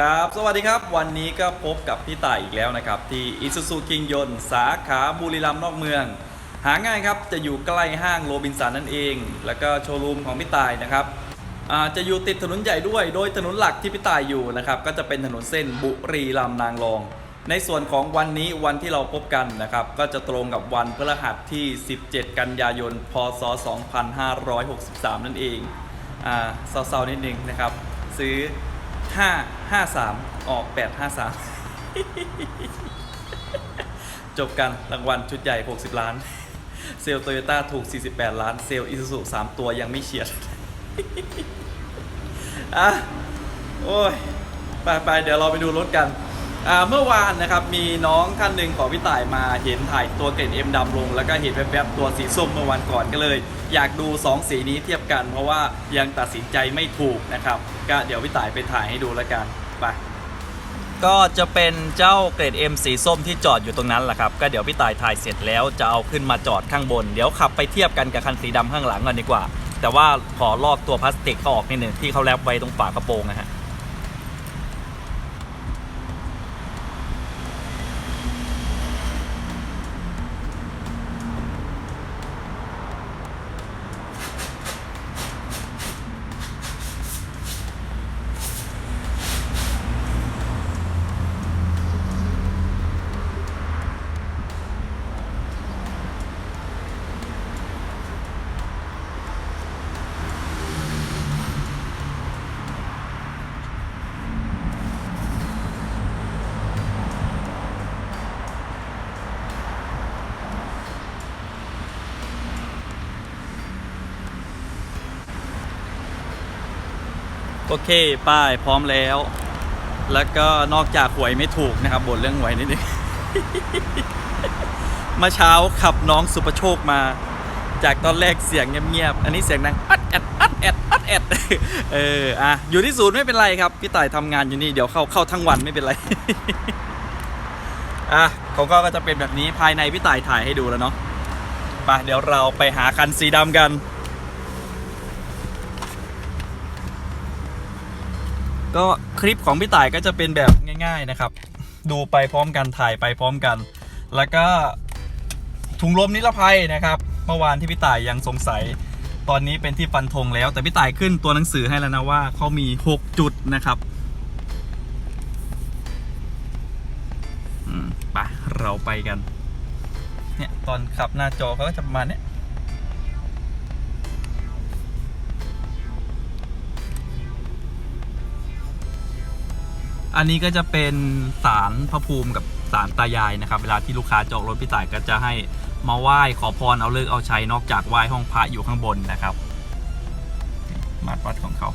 ครับ สวัสดีครับ วันนี้ก็พบกับพี่ต่ายอีกแล้วนะครับ ที่อิซูซูคิงยนสาขาบุรีรัมย์นอกเมือง หาง่ายครับ จะอยู่ใกล้ห้างโรบินสันนั่นเอง แล้วก็โชว์รูมของพี่ต่ายนะครับจะอยู่ติดถนนใหญ่ด้วย โดยถนนหลักที่พี่ต่ายอยู่นะครับ ก็จะเป็นถนนเส้นบุรีรัมย์นางรอง ในส่วนของวันนี้วันที่เราพบกันนะครับ ก็จะตรงกับวันพฤหัสที่ 17 กันยายน พศ 2563 นั่นเองอ่าเศร้าๆนิดนึงนะครับ ซื้อ ห้าห้าสามออกแปดห้าสามจบกันรางวัลชุดใหญ่ 60 ล้าน เซลโตโยต้าถูก 48 ล้าน เซลอิซูซุ3ตัวยังไม่เฉียด อะ โอ้ย ไปไปเดี๋ยวเราไปดูรถกัน เมื่อวานนะครับมีน้องท่านหนึ่งของพี่ต่ายมาเห็นถ่ายตัวเกรดเอ็มดำลง แล้วก็เห็นแวบๆตัวสีส้มเมื่อวันก่อนก็เลย อยากดู 2 สีนี้เทียบกัน เพราะว่ายังตัดสินใจไม่ถูกนะครับ ก็เดี๋ยวพี่ต่ายไปถ่ายให้ดูแล้วกันไปก็จะเป็นเจ้าเกรด M สีส้มที่จอดอยู่ตรงนั้นแหละครับ ก็เดี๋ยวพี่ต่ายถ่ายเสร็จแล้วจะเอาขึ้นมาจอดข้างบน เดี๋ยวขับไปเทียบกันกับคันสีดำข้างหลังก่อนดีกว่า แต่ว่าขอลอกตัวพลาสติกเขาออกนิดหนึ่งที่เขาแรปไว้ตรงฝากระโปรงนะฮะ โอเค ป้ายพร้อมแล้ว แล้วก็นอกจากหวยไม่ถูกนะครับบ่นเรื่องหวยนิดนึงมื่อเช้าขับน้องสุประโชคมา จากตอนแรกเสียงเงียบๆ อันนี้เสียงดังอัดแอดอัดแอดอัดแอดเอออะอยู่ที่ศูนย์ไม่เป็นไรครับ พี่ต่ายทำงานอยู่นี่เดี๋ยวเข้าเข้าทั้งวันไม่เป็นไรอะของก็จะเป็นแบบนี้ภายในพี่ต่ายถ่ายให้ดูแล้วเนาะไปเดี๋ยวเราไปหาคันสีดำกัน ก็คลิปของพี่ต่ายก็จะเป็นแบบง่าย ๆนะครับ ดูไปพร้อมกันถ่ายไปพร้อมกัน แล้วก็ถุงลมนิรภัยนะครับ เมื่อวานที่พี่ต่ายยังสงสัย ตอนนี้เป็นที่ฟันธงแล้ว แต่พี่ต่ายขึ้นตัวหนังสือให้แล้วนะว่าเขามี 6 จุดนะครับไปเราไปกัน เนี่ย ตอนขับหน้าจอเขาก็จะประมาณเนี้ย อันนี้ก็จะเป็นสารพระภูมิกับสารตายายนะครับ เวลาที่ลูกค้าจองรถพี่ต่ายก็จะให้มาไหว้ขอพรเอาเลิกเอาชัยนอกจากไหว้ห้องพระอยู่ข้างบนนะครับมาวัดของเขา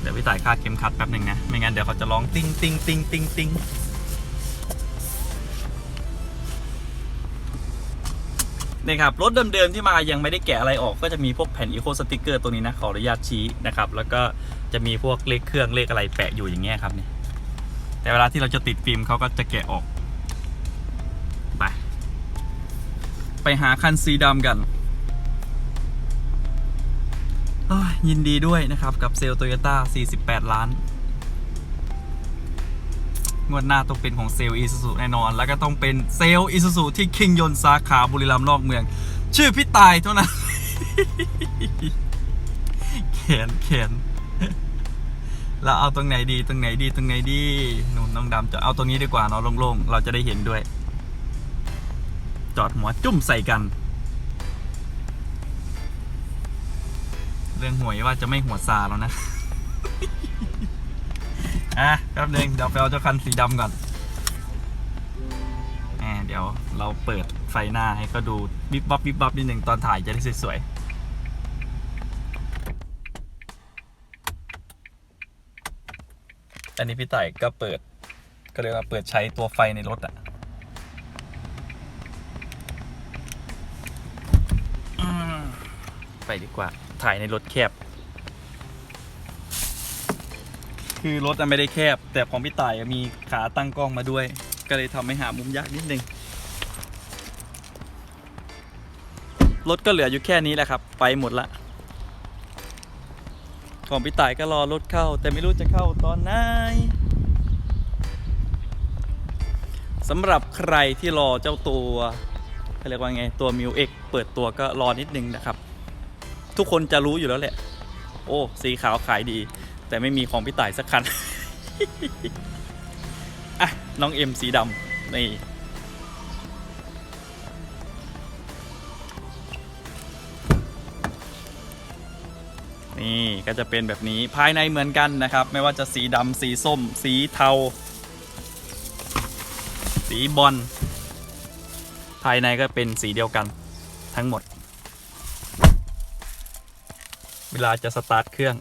เดี๋ยวพี่ต่ายคาดเข็มขัดแป๊บหนึ่งนะ ไม่งั้นเดี๋ยวเขาจะร้องติ้งติ้งติ้งติ้ง นี่ครับรถเดิมๆที่มายังไม่ได้แกะอะไรออกก็จะมีพวกแผ่นอีโคสติกเกอร์ตัวนี้นะขออนุญาตชี้นะครับแล้วก็จะมีพวกเลขเครื่องเลขอะไรแปะอยู่อย่างเงี้ยครับเนี่ยแต่เวลาที่เราจะติดฟิล์มเขาก็จะแกะออกไปไปหาคันสีดำกันยยินดีด้วยนะครับกับเซลล์โตโยต้า48 ล้าน งวดหน้าต้องเป็นของเซลล์อีซูซูแน่นอน แล้วก็ต้องเป็นเซลล์อีซูซูที่คิงยนสาขาบุรีรัมย์นอกเมือง ชื่อพี่ตายเท่านั้นเขียนเขียนแล้วเอาตรงไหนดีตรงไหนดีตรงไหนดีหนุ่นน้องดำจะเอาตรงนี้ดีกว่าเนาะโล่งๆ เราจะได้เห็นด้วย จอดหัวจุ่มใส่กัน เรื่องหวยว่าจะไม่หัวซาแล้วนะ อะแป๊บนึงเดี๋ยวไปเอาเจ้าคันสีดำก่อนแหมเดี๋ยวเราเปิดไฟหน้าให้เขาดูบิบบับบิบบับนิดหนึ่งตอนถ่ายจะได้สวยๆอันนี้พี่ต่ายก็เปิด ก็เรียกว่าเปิดใช้ตัวไฟในรถอะไปดีกว่า ถ่ายในรถแคบ คือรถอะไม่ได้แคบ แต่ของพี่ต่ายมีขาตั้งกล้องมาด้วย ก็เลยทำให้หามุมยากนิดนึงรถก็เหลืออยู่แค่นี้แหละครับ ไปหมดละขของพี่ต่ายก็รอรถเข้า แต่ไม่รู้จะเข้าตอนไหนสำหรับใครที่รอเจ้าตัวเขาเรียกว่าไงตัวมิวเอ็กเปิดตัวก็รอนิดนึงนะครับ ทุกคนจะรู้อยู่แล้วแหละ โอ้ สีขาวขายดี แต่ไม่มีของพี่ต่ายสักคัน อะ น้องเอ็มสีดำนี่นี่ก็จะเป็นแบบนี้ภายในเหมือนกันนะครับ ไม่ว่าจะสีดำสีส้ม สีเทา สีบอลภายในก็เป็นสีเดียวกันทั้งหมด เวลาจะสตาร์ทเครื่อง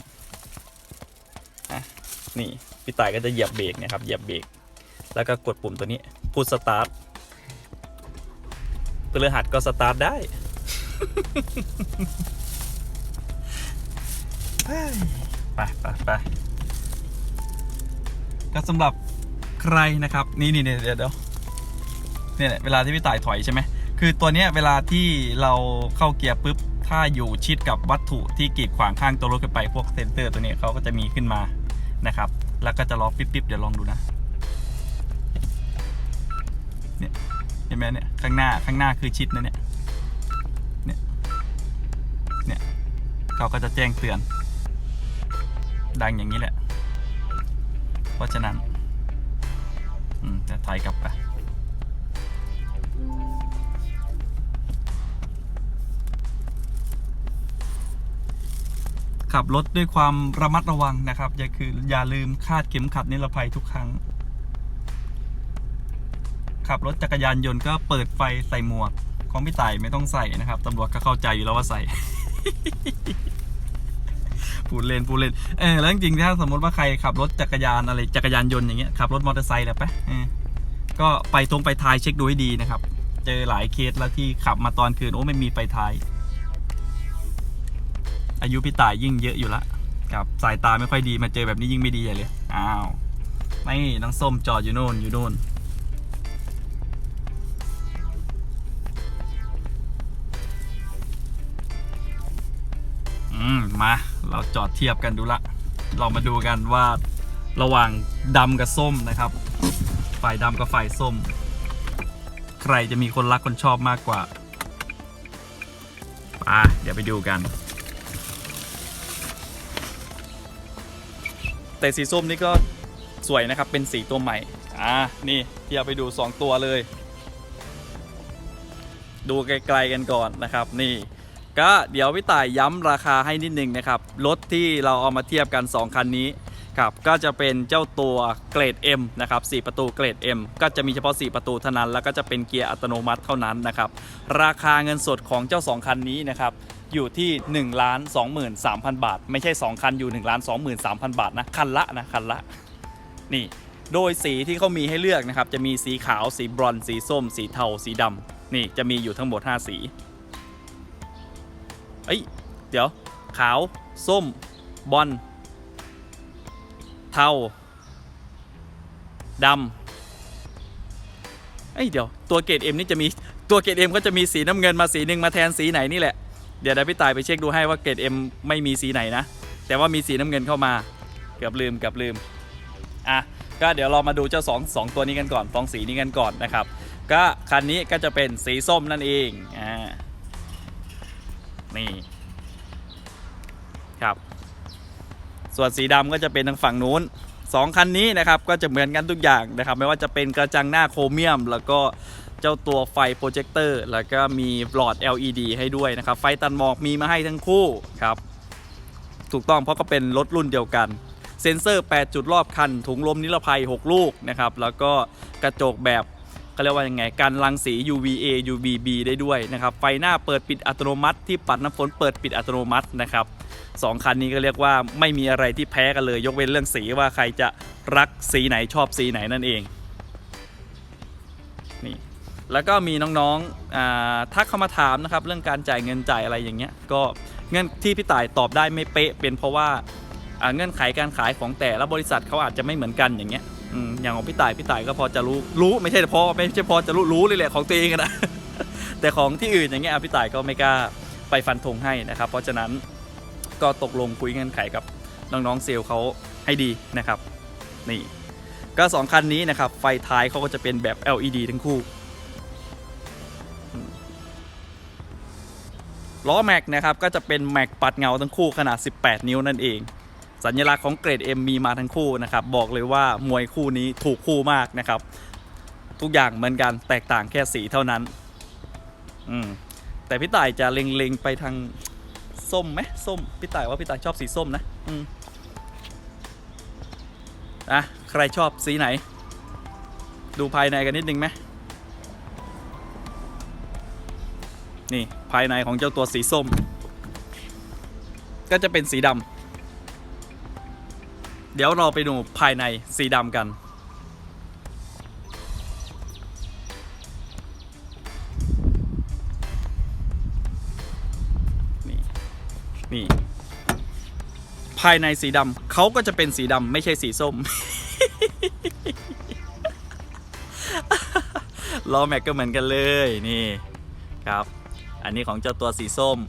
นี่พี่ต่ายก็จะเหยียบเบรกนะครับเหยียบเบรกแล้วก็กดปุ่มตัวนี้พูดสตาร์ทพฤหัสก็สตาร์ทได้ ไปไปไปก็สำหรับใครนะครับ นี่นี่เดี๋ยวเดี๋ยวเนี่ยเวลาที่พี่ต่ายถอยใช่ไหมคือตัวเนี้ยเวลาที่เราเข้าเกียร์ปุ๊บ ถ้าอยู่ชิดกับวัตถุที่กีดขวางข้างตัวรถขึ้นไปพวกเซนเตอร์ตัวนี้เขาก็จะมีขึ้นมา นะครับ แล้วก็จะล็อกปิ๊บๆเดี๋ยวลองดูนะ เนี่ยเห็นไหมเนี่ยข้างหน้าข้างหน้าคือชิดนะเนี่ย เนี่ย เนี่ยเขาก็จะแจ้งเตือน ดังอย่างนี้แหละ เพราะฉะนั้นจะถอยกลับไป ขับรถด้วยความระมัดระวังนะครับ อย่าคืออย่าลืมคาดเข็มขัดนิรภัยทุกครั้ง ขับรถจักรยานยนต์ก็เปิดไฟใส่หมวก ของพี่ต่ายไม่ต้องใส่นะครับตำรวจก็เข้าใจอยู่แล้วว่าใส่พูดเล่นพูดเล่นเออแล้วจริงๆถ้าสมมติว่าใครขับรถจักรยานอะไรจักรยานยนต์อย่างเงี้ยขับรถมอเตอร์ไซค์แหละปะก็ไปตรงไปท้ายเช็คดูให้ดีนะครับ เจอหลายเคสแล้วที่ขับมาตอนคืนโอ้ไม่มีไฟท้าย อายุพี่ตายยิ่งเยอะอยู่ละครับสายตาไม่ค่อยดีมาเจอแบบนี้ยิ่งไม่ดีใหญ่เลย อ้าวไม่น้องส้มจอดอยู่โน่นอยู่โน่นอืมมาเราจอดเทียบกันดูละ เรามาดูกันว่าระหว่างดำกับส้มนะครับ ฝ่ายดำกับฝ่ายส้ม ใครจะมีคนรักคนชอบมากกว่าป่ะเดี๋ยวไปดูกัน แต่สีส้มนี่ก็สวยนะครับ เป็นสีตัวใหม่ อ่า นี่เทียบไปดู 2 ตัวเลย ดูไกลๆกันก่อนนะครับ นี่ก็เดี๋ยวพี่ต่ายย้ำราคาให้นิดนึงนะครับ รถที่เราเอามาเทียบกัน 2 คันนี้ครับก็จะเป็นเจ้าตัวเกรด M นะครับ4ประตูเกรด M ก็จะมีเฉพาะ 4 ประตูเท่านั้น แล้วก็จะเป็นเกียร์อัตโนมัติเท่านั้นนะครับ ราคาเงินสดของเจ้า 2 คันนี้นะครับ อยู่ที่1ล้าน23,000 บาท ไม่ใช่ 2 คันอยู่1ล้าน23,000 บาทนะ คันละนะคันละ นี่ โดยสีที่เขามีให้เลือกนะครับ จะมีสีขาวสีบรอนซ์สีส้ม สีเทาสีดำนี่จะมีอยู่ทั้งหมด 5 สีเอ้ยเดี๋ยว ขาว ส้ม บอลเทาดำเอ้ยเดี๋ยวตัวเกรดเอ็มนี่จะมีตัวเกรดเอ็มก็จะมีสีน้ำเงินมาสีหนึ่งมาแทนสีไหนนี่แหละ เดี๋ยวเดี๋ยวพี่ตายไปเช็คดูให้ว่าเกรดเอ็มไม่มีสีไหนนะ แต่ว่ามีสีน้ำเงินเข้ามา เกือบลืมเกือบลืม อะ ก็เดี๋ยวเรามาดูเจ้าสองสองตัวนี้กันก่อนฟองสีนี้กันก่อนนะครับ ก็คันนี้ก็จะเป็นสีส้มนั่นเอง อ่า นี่ ครับ ส่วนสีดำก็จะเป็นทางฝั่งนู้นสองคันนี้นะครับก็จะเหมือนกันทุกอย่างนะครับ ไม่ว่าจะเป็นกระจังหน้าโครเมียมแล้วก็ เจ้าตัวไฟโปรเจคเตอร์แล้วก็มีหลอด LED ให้ด้วยนะครับ ไฟตันหมอกมีมาให้ทั้งคู่ครับ ถูกต้องเพราะก็เป็นรถรุ่นเดียวกัน เซ็นเซอร์ 8 จุดรอบคัน ถุงลมนิรภัย 6 ลูกนะครับ แล้วก็กระจกแบบเขาเรียกว่ายังไงกันรังสี UVA UVB ได้ด้วยนะครับ ไฟหน้าเปิดปิดอัตโนมัติ ที่ปัดน้ำฝนเปิดปิดอัตโนมัตินะครับสองคันนี้ก็เรียกว่าไม่มีอะไรที่แพ้กันเลย ยกเว้นเรื่องสีว่าใครจะรักสีไหนชอบสีไหนนั่นเองนี่ แล้วก็มีน้องๆอ่าทักเข้ามาถามนะครับเรื่องการจ่ายเงินจ่ายอะไรอย่างเงี้ยก็เงื่อนที่พี่ต่ายตอบได้ไม่เป๊ะเป็นเพราะว่าเงื่อนไขการขายของแต่ละบริษัทเขาอาจจะไม่เหมือนกันอย่างเงี้ยอย่างของพี่ต่ายพี่ต่ายก็พอจะรู้รู้ไม่ใช่พอไม่ใช่พอจะรู้รู้เลยแหละของตัวเองนะแต่ของที่อื่นอย่างเงี้ยพี่ต่ายก็ไม่กล้าไปฟันธงให้นะครับ เพราะฉะนั้นก็ตกลงคุยเงื่อนไขกับน้องๆเซลล์เขาให้ดีนะครับนี่ก็สองคันนี้นะครับไฟท้ายเขาก็จะเป็นแบบ LED ทั้งคู่ ล้อแม็กนะครับก็จะเป็นแม็กปัดเงาทั้งคู่ขนาด 18 นิ้วนั่นเอง สัญลักษณ์ของเกรด M มีมาทั้งคู่นะครับบอกเลยว่ามวยคู่นี้ถูกคู่มากนะครับ ทุกอย่างเหมือนกันแตกต่างแค่สีเท่านั้นอืมแต่พี่ต่ายจะเล็งๆไปทางส้มไหมส้มพี่ต่ายว่าพี่ต่ายชอบสีส้มนะอืมอะใครชอบสีไหน ดูภายในกันนิดนึงไหม นี่ภายในของเจ้าตัวสีส้ม ก็จะเป็นสีดำเดี๋ยวเราไปดูภายในสีดำกัน นี่ นี่ ภายในสีดำเขาก็จะเป็นสีดำไม่ใช่สีส้มล้อแม็กก็เหมือนกันเลยนี่ครับ อันนี้ของเจ้าตัวสีส้ม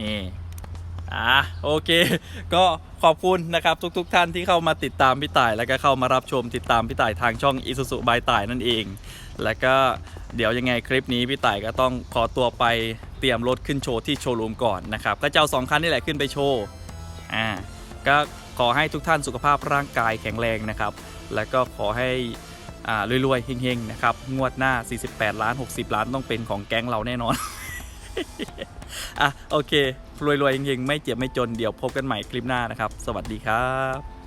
นี่ อะโอเค ก็ขอบคุณนะครับทุกๆทท่านที่เข้ามาติดตามพี่ต่าย แล้วก็เข้ามารับชมติดตามพี่ต่ายทางช่อง i s u z u by ต่ายนั่นเอง แล้วก็เดี๋ยวยังไงคลิปนี้พี่ต่ายก็ต้องขอตัวไปเตรียมรถขึ้นโชว์ที่โชว์รูมก่อนนะครับ ก็เจะเอาสองคันนี่แหละขึ้นไปโชว์ อ่า ก็ขอให้ทุกท่านสุขภาพร่างกายแข็งแรงนะครับ แล้วก็ขอให้ รวยๆเฮงๆนะครับงวดหน้า 48 ล้าน 60 ล้านต้องเป็นของแก๊งเราแน่นอนอะโอเค รวยๆเฮงๆไม่เจ็บไม่จนเดี๋ยวพบกันใหม่คลิปหน้านะครับ สวัสดีครับ